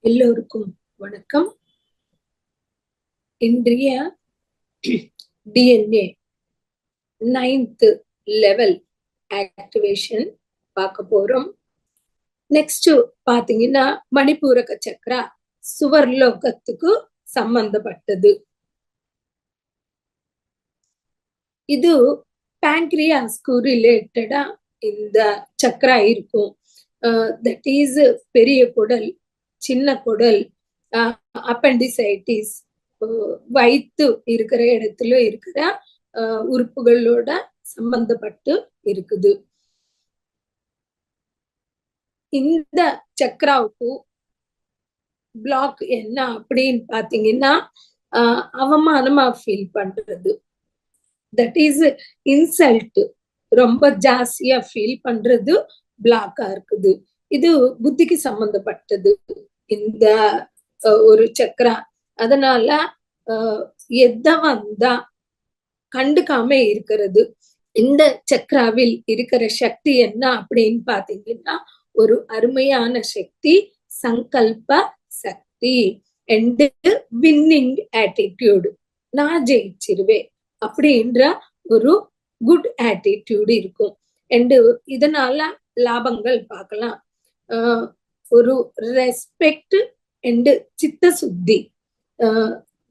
எல்லோருக்கும் வணக்கம். இன்றைய டிஎன்ஏ நைன்த் லெவல் ஆக்டிவேஷன் பார்க்க போறோம். நெக்ஸ்ட் பாத்தீங்கன்னா மணிப்பூரக சக்கரா சுவர்லோகத்துக்கு சம்பந்தப்பட்டது. இது பேங்க்ரியாஸ்க்கு ரிலேட்டடா இந்த சக்கரா இருக்கும். தட் இஸ் பெரிய குடல் சின்ன குடல் அப்பண்டிசைட்டிஸ் வயிற்று இருக்கிற இடத்துல இருக்கிற உறுப்புகளோட சம்பந்தப்பட்டு இருக்குது. இந்த சக்ராவுக்கு பிளாக் என்ன அப்படின்னு பாத்தீங்கன்னா அவமானமா ஃபீல் பண்றது. தட் இஸ் இன்சல்ட் ரொம்ப ஜாஸ்தியா ஃபீல் பண்றது பிளாக்கா இருக்குது. இது புத்திக்கு சம்பந்தப்பட்டது. இந்த ஒரு சக்கரா. அதனால எத வந்தா கண்டுக்காம இருக்கிறது. இந்த சக்கராவில் இருக்கிற சக்தி என்ன அப்படின்னு பாத்தீங்கன்னா ஒரு அருமையான சக்தி சங்கல்ப சக்தி. அண்டு வின்னிங் ஆட்டிடியூடு நான் ஜெயிச்சிருவேன். அப்படின்ற ஒரு குட் ஆட்டிடியூடு இருக்கும். அண்டு இதனால லாபங்கள் பார்க்கலாம். ஒரு ரெஸ்பெக்ட் அண்டு சித்த சுத்தி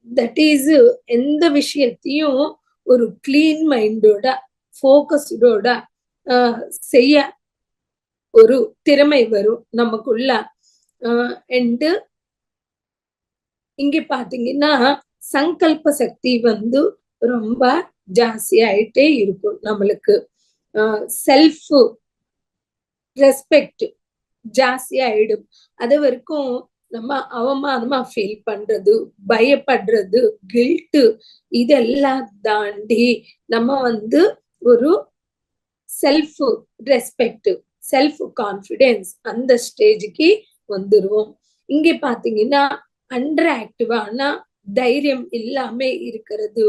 தட் இஸ் எந்த விஷயத்தையும் ஒரு கிளீன் மைண்டோட ஃபோக்கஸ்டோட செய்ய ஒரு திறமை வரும் நமக்குள்ள. அண்டு இங்க பாத்தீங்கன்னா சங்கல்ப சக்தி வந்து ரொம்ப ஜாஸ்தி ஆயிட்டே இருக்கும் நம்மளுக்கு. செல்ஃப் ரெஸ்பெக்ட் ஜாஸ்தி ஆயிடும் அது வரைக்கும் நம்ம அவமானமா ஃபீல் பண்றது பயப்படுறது கில்ட்டு இதெல்லாம் தாண்டி நம்ம வந்து ஒரு செல்ஃப் ரெஸ்பெக்ட் செல்ஃப் கான்ஃபிடென்ஸ் அந்த ஸ்டேஜுக்கு வந்துருவோம். இங்க பாத்தீங்கன்னா அண்டர் ஆக்டிவான தைரியம் இல்லாம இருக்கிறது.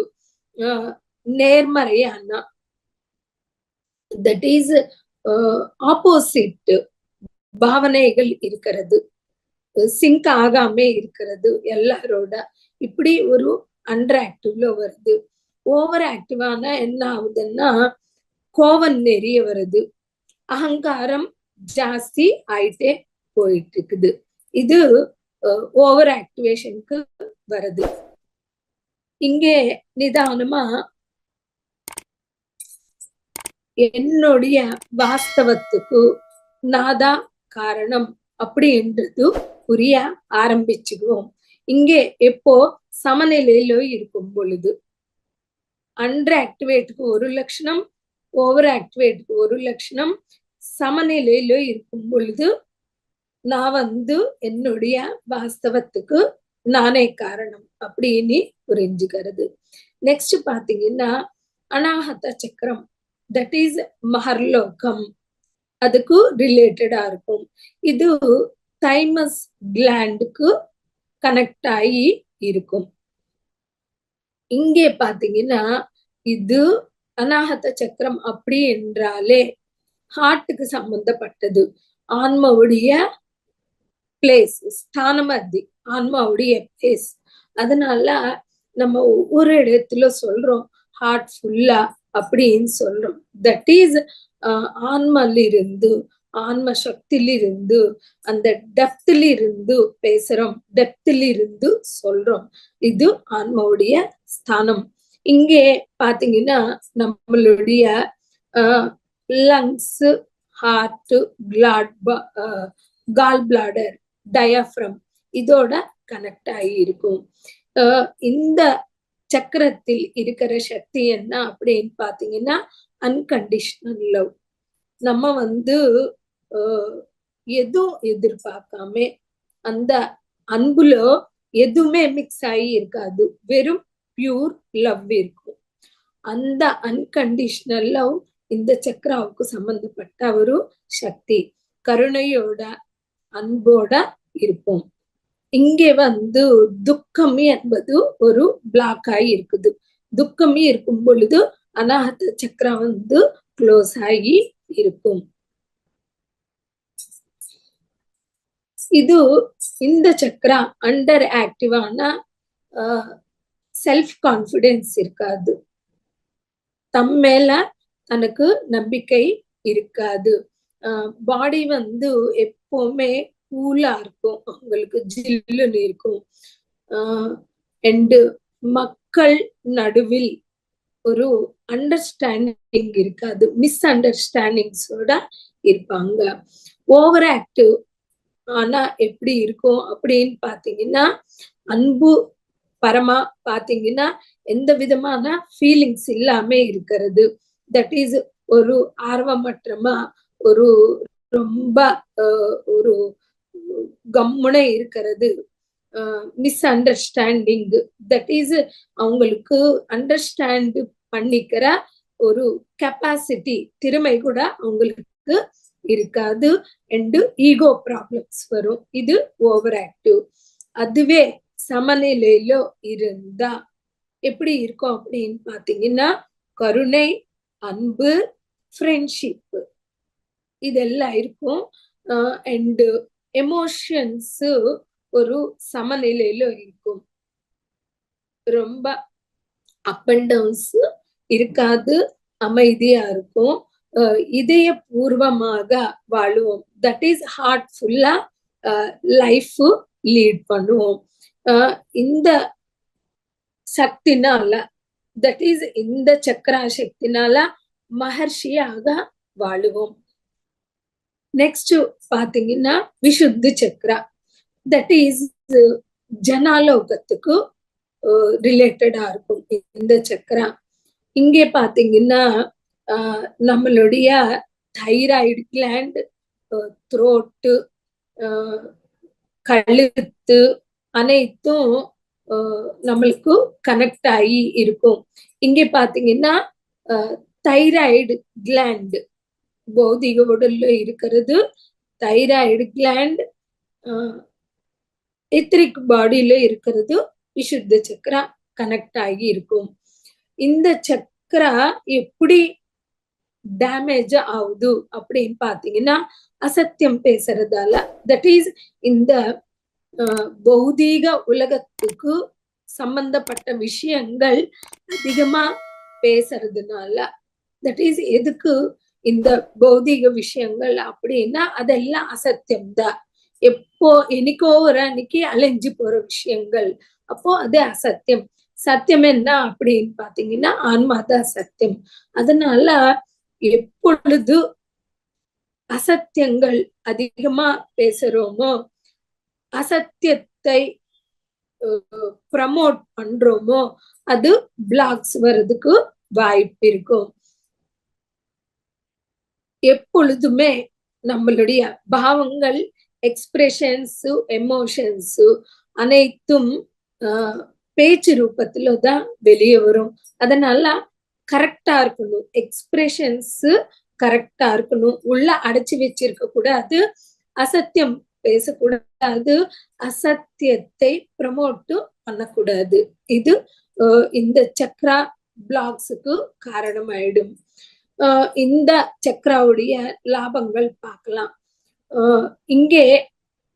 நேர்மறையான தட் இஸ் ஆப்போசிட் பாவனைகள் இருக்கிறது. Uh, சிங்க் ஆகாம இருக்கிறது எல்லாரோட. இப்படி ஒரு அண்டர் ஆக்டிவ்ல வருது. ஓவர் ஆக்டிவான என்ன ஆகுதுன்னா கோவம் நெறிய வருது. அகங்காரம் ஜாஸ்தி ஆயிட்டே போயிட்டு இருக்குது இது uh, ஓவர் ஆக்டிவேஷனுக்கு வருது. இங்கே நிதானமா என்னுடைய வாஸ்தவத்துக்கு நாதா காரணம் அப்படின்றது புரிய ஆரம்பிச்சுக்குவோம் இங்கே எப்போ சமநிலையில இருக்கும் பொழுது அண்டர் ஆக்டிவேட்டுக்கு ஒரு லட்சணம் ஓவர் ஆக்டிவேட்டுக்கு ஒரு லட்சணம் சமநிலையில இருக்கும் பொழுது நான் வந்து என்னுடைய வாஸ்தவத்துக்கு நானே காரணம் அப்படின்னு புரிஞ்சுக்கிறது. நெக்ஸ்ட் பாத்தீங்கன்னா அனாகத சக்கரம். தட் இஸ் மஹர்லோகம் அதுக்கு ரிலேட்டடா இருக்கும். இது தைமஸ் கிளாண்டுக்கு கனெக்ட் ஆகி இருக்கும். இங்கே பாத்தீங்கன்னா இது அனாகத சக்கரம் அப்படி என்றாலே ஹார்ட்டுக்கு சம்பந்தப்பட்டது. ஆன்மாவுடைய பிளேஸ் ஸ்தானமதி ஆன்மாவுடைய பிளேஸ் அதனால நம்ம ஒவ்வொரு இடத்துல சொல்றோம் ஹார்ட் ஃபுல்லா அப்படின்னு சொல்றோம். தட் இஸ் ஆன்மலிருந்து ஆன்ம சக்தியிலிருந்து அந்த டெப்த்ல இருந்து பேசுறோம். டெப்த்ல இருந்து சொல்றோம். இது ஆன்மாவுடைய ஸ்தானம். இங்கே பாத்தீங்கன்னா நம்மளுடைய lungs heart blood gall bladder diaphragm இதோட கனெக்ட் ஆகி இருக்கும் இந்த சக்கரத்தில் இருக்கிற சக்தி என்ன அப்படின்னு பாத்தீங்கன்னா அன்கண்டிஷனல் லவ் நம்ம வந்து எதுவும் எதிர்பார்க்காம அந்த அன்புல எதுவுமே மிக்ஸ் ஆகி இருக்காது. வெறும் பியூர் லவ் இருக்கும். அந்த அன்கண்டிஷனல் லவ் இந்த சக்கராவுக்கு சம்பந்தப்பட்ட ஒரு சக்தி. கருணையோட அன்போட இருப்போம். இங்கே வந்து துக்கமி என்பது ஒரு பிளாக் ஆகி இருக்குது. துக்கமி இருக்கும் பொழுது அனாகத சக்கரம் வந்து க்ளோஸ் ஆகி இருக்கும். இது இந்த சக்கரா அண்டர் ஆக்டிவான செல்ஃப் கான்ஃபிடென்ஸ் இருக்காது. தம் மேல தனக்கு நம்பிக்கை இருக்காது. பாடி வந்து எப்பவுமே கூலா இருக்கும். அவங்களுக்கு ஜில்லுன்னு இருக்கும். அண்டு மக்கள் நடுவில் ஒரு அண்டர்ஸ்டாண்டிங் இருக்காது. மிஸ் அண்டர்ஸ்டாண்டிங்ஸோட இருப்பாங்க. ஓவர் ஆக்டிவ் ஆனா எப்படி இருக்கும் அப்படின்னு பாத்தீங்கன்னா அன்பு பரமா பாத்தீங்கன்னா எந்த விதமான ஃபீலிங்ஸ் இல்லாம இருக்கிறது. தட் இஸ் ஒரு ஆர்வமற்றமா ஒரு ரொம்ப ஒரு கம்முன இருக்கிறது. மிஸ் அண்டர்ஸ்டாண்டிங் தட் இஸ் அவங்களுக்கு அண்டர்ஸ்டாண்ட் பண்ணிக்கிற ஒரு கெப்பாசிட்டி திறமை கூட அவங்களுக்கு இருக்காது. அண்டு ஈகோ ப்ராப்ளம்ஸ் வரும். இது ஓவர் ஆக்டிவ் அதுவே சமநிலையில இருந்தா எப்படி இருக்கும் அப்படின்னு பாத்தீங்கன்னா கருணை அன்பு ஃப்ரெண்ட்ஷிப் இதெல்லாம் இருக்கும். அண்டு எமோஷன்ஸ் ஒரு சமநிலையில இருக்கும். ரொம்ப அப் அண்ட் டவுன்ஸ் இருக்காது அமைதியா இருக்கும். இதய பூர்வமாக வாழுவோம். தட் இஸ் ஹார்ட்ஃபுல்லா லைஃப் லீட் பண்ணுவோம். இந்த சக்தினால தட் இஸ் இந்த சக்கரா சக்தினால மகர்ஷியாக வாழுவோம். நெக்ஸ்ட் பாத்தீங்கன்னா விசுத்தி சக்கரா. தட் இஸ் ஜனாலோகத்துக்கு ரிலேட்டடா இருக்கும் இந்த சக்கரா. இங்கே பாத்தீங்கன்னா நம்மளுடைய தைராய்டு கிளாண்ட் த்ரோட்டு கழுத்து அனைத்தும் நம்மளுக்கு கனெக்ட் ஆகி இருக்கும். இங்கே பாத்தீங்கன்னா தைராய்டு கிளாண்டு பௌதிக உடல்ல இருக்கிறது தைராய்டு கிளாண்ட் எத்திரிக் பாடியில இருக்கிறது விசுத்த சக்கரா கனெக்ட் ஆகி இருக்கும். இந்த சக்கரா எப்படி டேமேஜ் ஆகுது அப்படின்னு பாத்தீங்கன்னா அசத்தியம் பேசுறதால தட் இஸ் இந்த பௌதீக உலகத்துக்கு சம்பந்தப்பட்ட விஷயங்கள் அதிகமா பேசுறதுனால தட் இஸ் எதுக்கு இந்த பௌதிக விஷயங்கள் அப்படின்னா அதெல்லாம் அசத்தியம் தான் எப்போ என்னைக்கோ ஒரு அன்னைக்கு அலைஞ்சு போற விஷயங்கள் அப்போ அது அசத்தியம். சத்தியம் என்ன அப்படின்னு பாத்தீங்கன்னா ஆன்மாதான் சத்தியம். அதனால எப்பொழுது அசத்தியங்கள் அதிகமா பேசுறோமோ அசத்தியத்தை ப்ரமோட் பண்றோமோ அது பிளாக்ஸ் வர்றதுக்கு வாய்ப்பு இருக்கும். எப்பொழுதுமே நம்மளுடைய பாவங்கள் எக்ஸ்பிரஷன்ஸ் எமோஷன்ஸ் அனைத்தும் பேச்சு ரூபத்துல தான் வெளியே வரும். அதனால கரெக்டா இருக்கணும். எக்ஸ்பிரஷன்ஸ் கரெக்டா இருக்கணும். உள்ள அடைச்சு வச்சிருக்க கூடாது. அசத்தியம் பேசக்கூடாது. அசத்தியத்தை ப்ரமோட்டு பண்ணக்கூடாது. இது இந்த சக்ரா பிளாக்ஸுக்கு காரணமாயிடும். இந்த சக்கராவுடைய லாபங்கள் பார்க்கலாம். இங்கே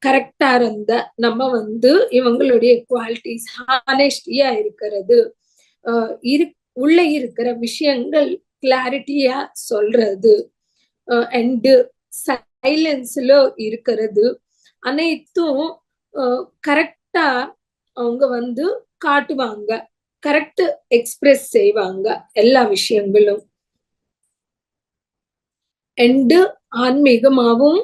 கரெக்டா இருந்த நம்ம வந்து இவங்களுடைய குவாலிட்டிஸ் ஹானெஸ்டியா இருக்கிறது. இரு உள்ள இருக்கிற விஷயங்கள் கிளாரிட்டியா சொல்றது. அண்டு சைலன்ஸ்ல இருக்கிறது. அனைத்தும் கரெக்டா அவங்க வந்து காட்டுவாங்க. கரெக்ட் எக்ஸ்பிரஸ் செய்வாங்க எல்லா விஷயங்களும். அண்டு ஆன்மீகமாகவும்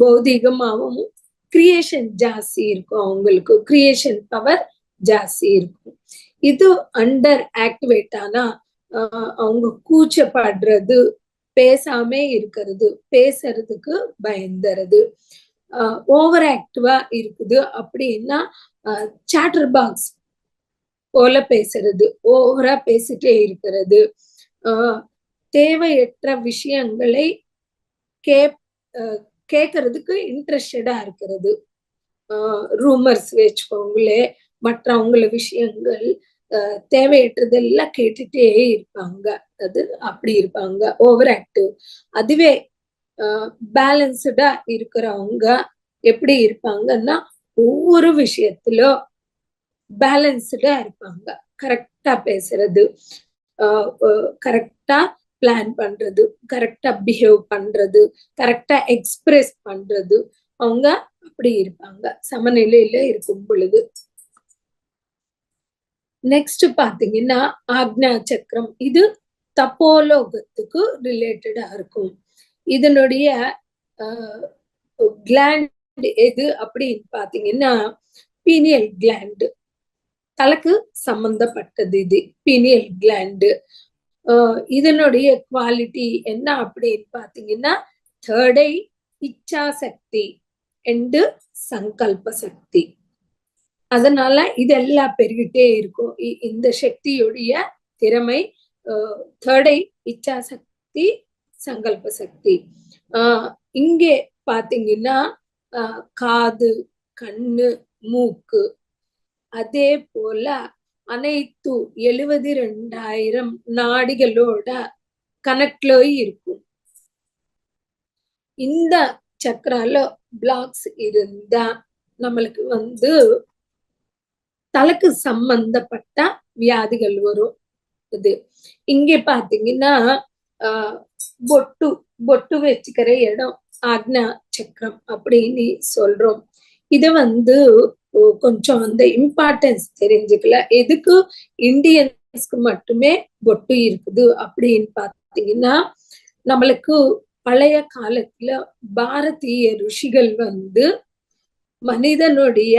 பௌதீகமாகவும் கிரியேஷன் ஜாஸ்தி இருக்கும். அவங்களுக்கு கிரியேஷன் பவர் ஜாஸ்தி இருக்கும். இது அண்டர் ஆக்டிவேட் ஆனா அவங்க கூச்சப்படுறது பேசாம இருக்கிறது பேசுறதுக்கு பயந்துறது. ஓவர் ஆக்டிவா இருக்குது. அப்படின்னா சாட்டர் பாக்ஸ் போல பேசுறது ஓவரா பேசிட்டே இருக்கிறது. தேவையற்ற விஷயங்களை கே கேட்கறதுக்கு இன்ட்ரெஸ்டடா இருக்கிறது. ரூமர்ஸ் வச்சுக்கோங்களே மற்றவங்கள விஷயங்கள் தேவையற்றதெல்லாம் கேட்டுட்டே இருப்பாங்க. அது அப்படி இருப்பாங்க. ஓவர் ஆக்டிவ் அதுவே பேலன்ஸ்டா இருக்கிறவங்க எப்படி இருப்பாங்கன்னா ஒவ்வொரு விஷயத்திலும் பேலன்ஸ்டா இருப்பாங்க. கரெக்டா பேசுறது. கரெக்டா பிளான் பண்றது கரெக்டா பிஹேவ் பண்றது கரெக்டா எக்ஸ்பிரஸ் பண்றது. அவங்க அப்படி இருப்பாங்க. சமநிலையில இருக்கும் பொழுது. நெக்ஸ்ட் பாத்தீங்கன்னா ஆக்னா சக்கரம். இது தப்போலோகத்துக்கு ரிலேட்டடா இருக்கும். இதனுடைய கிளாண்ட் எது அப்படின்னு பாத்தீங்கன்னா பீனியல் கிளாண்டு தலைக்கு சம்பந்தப்பட்டது இது. பீனியல் கிளாண்டு இதனுடைய குவாலிட்டி என்ன அப்படின்னு பாத்தீங்கன்னா தேர்டை இச்சா சக்தி அண்டு சங்கல்ப சக்தி அதனால இதெல்லாம் பெருகிட்டே இருக்கும். இந்த சக்தியுடைய திறமை தேர்டை இச்சா சக்தி சங்கல்ப சக்தி ஆஹ் இங்கே பாத்தீங்கன்னா காது கண்ணு மூக்கு அதே போல அனைத்து எழுபது ரெண்டாயிரம் நாடிகளோட கனெக்ட்ல இருக்கும். இந்த சக்கரால பிளாக்ஸ் இருந்தா நம்மளுக்கு வந்து தலைக்கு சம்பந்தப்பட்ட வியாதிகள் வரும். இது இங்க பாத்தீங்கன்னா ஆஹ் பொட்டு பொட்டு வச்சுக்கிற இடம் ஆக்னா சக்கரம் அப்படின்னு சொல்றோம். இத வந்து கொஞ்சம் அந்த இம்பார்ட்டன்ஸ் தெரிஞ்சுக்கல. எதுக்கு இந்தியன்ஸ்க்கு மட்டுமே பொட்டு இருக்குது அப்படின்னு பாத்தீங்கன்னா நம்மளுக்கு பழைய காலத்துல பாரதிய ருஷிகள் வந்து மனிதனுடைய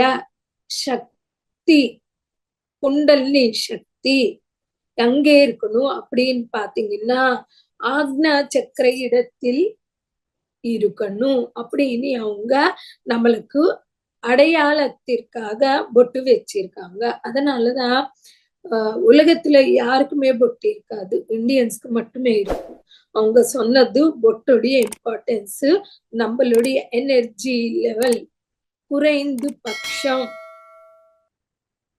சக்தி குண்டலினி சக்தி எங்கே இருக்கணும் அப்படின்னு பாத்தீங்கன்னா ஆக்னா சக்கர இடத்தில் இருக்கணும் அப்படின்னு அவங்க நம்மளுக்கு அடையாளத்திற்காக பொட்டு வச்சிருக்காங்க. அதனாலதான் உலகத்துல யாருக்குமே பொட்டு இருக்காது. இந்தியன்ஸ்க்கு மட்டுமே இருக்கும். அவங்க சொன்னது பொட்டுடைய இம்பார்ட்டன்ஸ் நம்மளுடைய எனர்ஜி லெவல் குறைந்து பட்சம்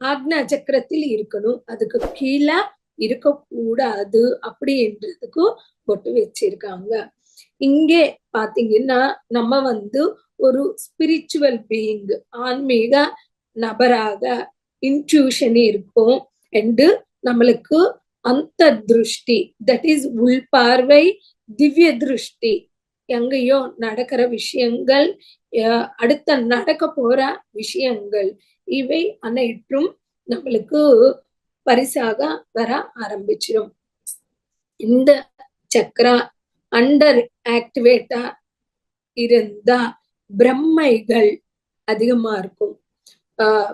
ஆக்னா சக்கரத்தில் இருக்கணும். அதுக்கு கீழே இருக்கக்கூடாது அப்படின்றதுக்கும் பொட்டு வச்சிருக்காங்க. இங்கே பாத்தீங்கன்னா நம்ம வந்து ஒரு ஸ்பிரிச்சுவல் பீயிங் ஆன்மீக நபராக இன்ட்யூஷன் இருக்கும். அண்டு நம்மளுக்கு அந்த திருஷ்டி தட் இஸ் உள்பார்வை திவ்ய திருஷ்டி எங்கேயோ நடக்கிற விஷயங்கள் அடுத்த நடக்க போற விஷயங்கள் இவை அனைத்தும் நம்மளுக்கு பரிசாக வர ஆரம்பிச்சிடும் இந்த சக்கரா அண்டர் ஆக்டிவேட்டா இருந்தா பிரம்மைகள் அதிகமா இருக்கும். ஆஹ்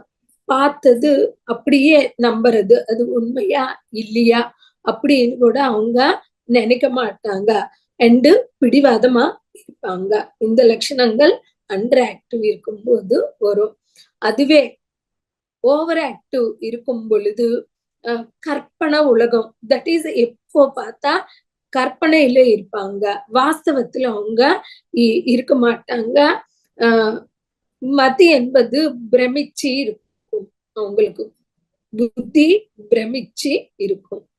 பார்த்தது அப்படியே நம்புறது அது உண்மையா இல்லையா அப்படின்னு கூட அவங்க நினைக்க மாட்டாங்க. அண்டு பிடிவாதமா இருப்பாங்க. இந்த லட்சணங்கள் அண்டர் ஆக்டிவ் இருக்கும்போது வரும். அதுவே ஓவர் ஆக்டிவ் இருக்கும் பொழுது கற்பனை உலகம் தட் இஸ் எப்போ பார்த்தா கற்பனையில இருப்பாங்க. வாஸ்தவத்துல அவங்க இருக்க மாட்டாங்க. ஆஹ் மதி என்பது பிரமிச்சு இருக்கும். அவங்களுக்கு புத்தி பிரமிச்சு இருக்கும்.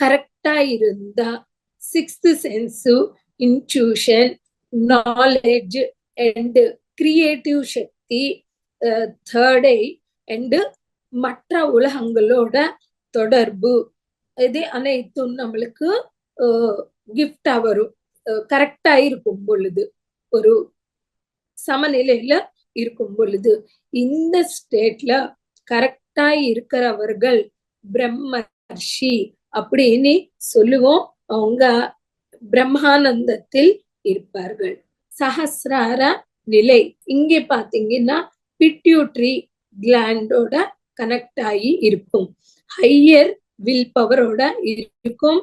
கரெக்டா இருந்தா sixth sense intuition knowledge and creative சக்தி தேர்டை அண்டு மற்ற உலகங்களோட தொடர்பு. இது அனைத்தும் நம்மளுக்கு கிஃப்டா வரும் கரெக்டா இருக்கும் பொழுது ஒரு சமநிலையில இருக்கும் பொழுது இந்த ஸ்டேட்ல கரெக்டா இருக்கிறவர்கள் பிரம்மர்ஷி அப்படின்னு சொல்லுவோம் அவங்க பிரம்மானந்தத்தில் இருப்பார்கள் சஹசிரார நிலை இங்கே பாத்தீங்கன்னா பிட்யூட்ரி கிளாண்டோட கனெக்ட் ஆகி இருக்கும் ஹையர் வில் பவரோட இருக்கும்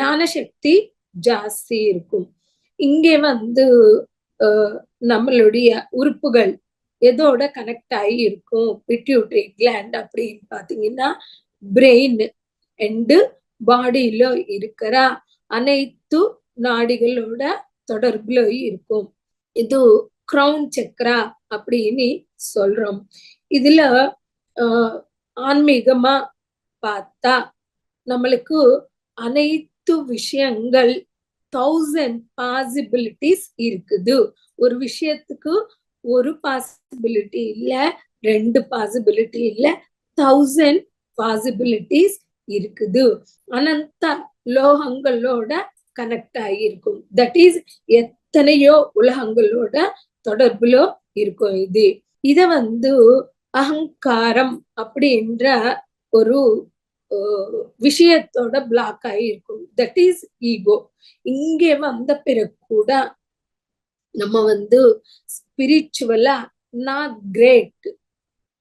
ஞான சக்தி ஜாஸ்தி இருக்கும். இங்கே வந்து நம்மளுடைய உறுப்புகள் எதோட கனெக்ட் ஆகி இருக்கும்? பிட்யூட்ரி கிளாண்ட் அப்படின்னு பாத்தீங்கன்னா பிரெயின் அண்டு பாடியில இருக்கிற அனைத்து நாடிகளோட தொடர்புல இருக்கும். இது கிரவுன் சக்கரா அப்படின்னு சொல்றோம். இதுல ஆன்மீகமா பார்த்தா நம்மளுக்கு அனைத்து விஷயங்கள் தௌசண்ட் பாசிபிலிட்டிஸ் இருக்குது. ஒரு விஷயத்துக்கு ஒரு பாசிபிலிட்டி இல்ல ரெண்டு பாசிபிலிட்டி இல்ல தௌசண்ட் பாசிபிலிட்டிஸ் இருக்குது. அனந்த லோகங்களோட கனெக்ட் ஆகியிருக்கும். தட் இஸ் எத்தனையோ உலகங்களோட தொடர்புல இருக்கும் இது. இத வந்து அகங்காரம் அப்படின்ற ஒரு விஷயத்தோட பிளாக் ஆகியிருக்கும் தட் இஸ் ஈகோ இங்கே வந்த பிறகு கூட நம்ம வந்து ஸ்பிரிச்சுவலா நான் கிரேட்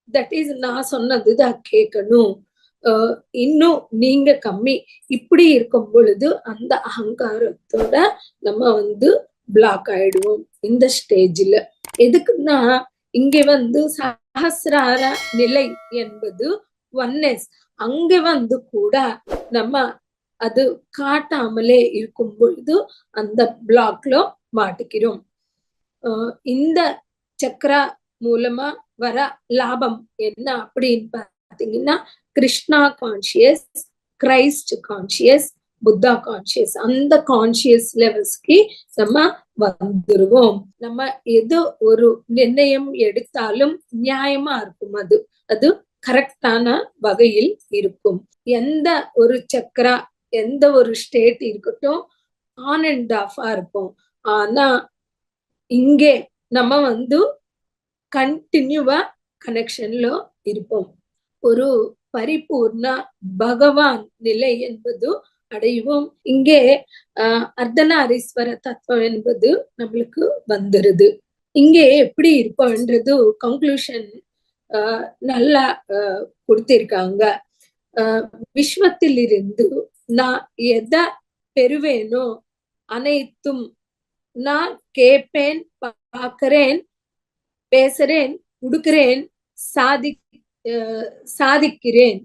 தட் இஸ் நான் சொன்னதுதான் கேட்கணும். இன்னும் நீங்க கம்மி. இப்படி இருக்கும் பொழுது அந்த அகங்காரத்தோட நம்ம வந்து பிளாக் ஆயிடுவோம் இந்த ஸ்டேஜ்ல எதுக்குன்னா இங்க வந்து சஹசிரார நிலை என்பது ஒன்னஸ் அங்க வந்து கூட நம்ம அது காட்டாமலே இருக்கும் பொழுது அந்த பிளாக்ல மாட்டிக்கிறோம். இந்த சக்கரா மூலமா வர லாபம் என்ன அப்படின்னு பாத்தீங்கன்னா Krishna conscious Christ conscious Buddha conscious அந்த கான்சியஸ் லெவல்ஸ்க்கு நம்ம வந்துருவோம். நம்ம எது ஒரு நிர்ணயம் எடுத்தாலும் நியாயமா இருக்கும் அது. அது கரெக்டான வகையில் இருக்கும். எந்த ஒரு சக்கரா எந்த ஒரு ஸ்டேட் இருக்கட்டும் ஆன் அண்ட் ஆஃபா இருக்கும் ஆனா இங்கே நம்ம வந்து கண்டினியூவா கனெக்ஷன்ல இருப்போம். ஒரு பரிபூர்ண பகவான் நிலை என்பது அடைவோம். இங்கே அஹ் அர்த்தநாரீஸ்வர தத்துவம் என்பது நம்மளுக்கு வந்துருது. இங்கே எப்படி இருப்போம்ன்றது கன்க்ளூஷன் நல்லா கொடுத்திருக்காங்க. விஸ்வத்தில் இருந்து நான் எதை பெறுவேனோ அனைத்தும் நான் கேட்பேன் பார்க்கிறேன் பேசுறேன் கொடுக்கிறேன் சாதி சாதிக்கிறேன்.